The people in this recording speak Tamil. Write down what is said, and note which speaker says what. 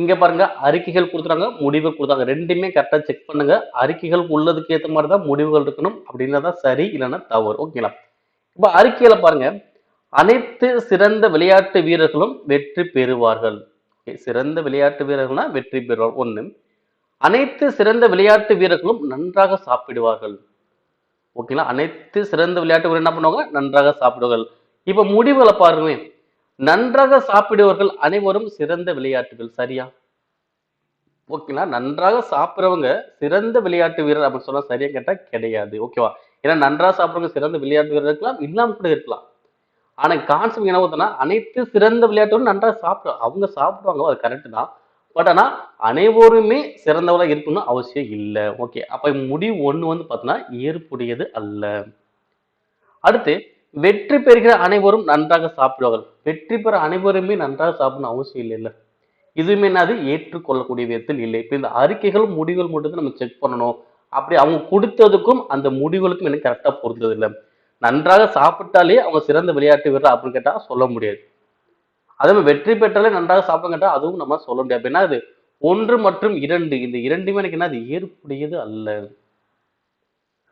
Speaker 1: இங்க பாருங்க அறிக்கைகள் கொடுத்துறாங்க முடிவு கொடுத்தாங்க ரெண்டுமே கரெக்டா செக் பண்ணுங்க. அறிக்கைகள் உள்ளதுக்கு ஏற்ற மாதிரி தான் முடிவுகள் இருக்கணும் அப்படின்னா சரி இல்லைன்னா தவறு. ஓகேங்களா இப்போ அறிக்கையில பாருங்க. அனைத்து சிறந்த விளையாட்டு வீரர்களும் வெற்றி பெறுவார்கள். சிறந்த விளையாட்டு வீரர்கள்னா வெற்றி பெறுவார். ஒண்ணு அனைத்து சிறந்த விளையாட்டு வீரர்களும் நன்றாக சாப்பிடுவார்கள். ஓகேங்களா அனைத்து சிறந்த விளையாட்டு வீரர் என்ன பண்ணுவாங்க? நன்றாக சாப்பிடுவார்கள். இப்ப முடிவுகளை பாருங்களேன். நன்றாக சாப்பிடுவர்கள் அனைவரும் சிறந்த விளையாட்டுகள் சரியா? ஓகேங்களா நன்றாக சாப்பிட்றவங்க சிறந்த விளையாட்டு வீரர் அப்படின்னு சொன்னா சரியா கேட்டால் கிடையாது. ஓகேவா ஏன்னா நன்றாக சாப்பிட்றவங்க சிறந்த விளையாட்டு வீரர் இருக்கலாம் இல்லாம கூட இருக்கலாம். ஆனா கான்செப்ட் என்ன பார்த்தோம்னா அனைத்து சிறந்த விளையாட்டுகளும் நன்றாக சாப்பிடு அவங்க சாப்பிடுவாங்க அது கரெக்ட் தான். பட் ஆனால் அனைவருமே சிறந்தவளாக இருக்கணும்னு அவசியம் இல்லை. ஓகே அப்போ முடிவு ஒன்று வந்து பார்த்தோன்னா ஏற்புடையது அல்ல. அடுத்து வெற்றி பெறுகிற அனைவரும் நன்றாக சாப்பிடுவார்கள். வெற்றி பெற அனைவருமே நன்றாக சாப்பிடணும் அவசியம் இல்லை இல்லை. இதுவுமே என்னது ஏற்றுக்கொள்ளக்கூடிய விதத்தில் இல்லை. இப்போ இந்த அறிக்கைகளும் முடிவுகள் மட்டும் தான் நம்ம செக் பண்ணணும். அப்படி அவங்க கொடுத்ததுக்கும் அந்த முடிவுகளுக்கும் எனக்கு கரெக்டாக பொருந்தது இல்லை நன்றாக சாப்பிட்டாலே அவங்க சிறந்த விளையாட்டு வீரர் அப்படின்னு கேட்டால் சொல்ல முடியாது. அதே மாதிரி வெற்றி பெற்றாலே நன்றாக சாப்பிடுங்க கேட்டால் அதுவும் நம்ம சொல்ல முடியாது. அப்படின்னா அது ஒன்று மற்றும் இரண்டு. இந்த இரண்டுமே எனக்கு என்ன அது ஏற்புடையது அல்ல.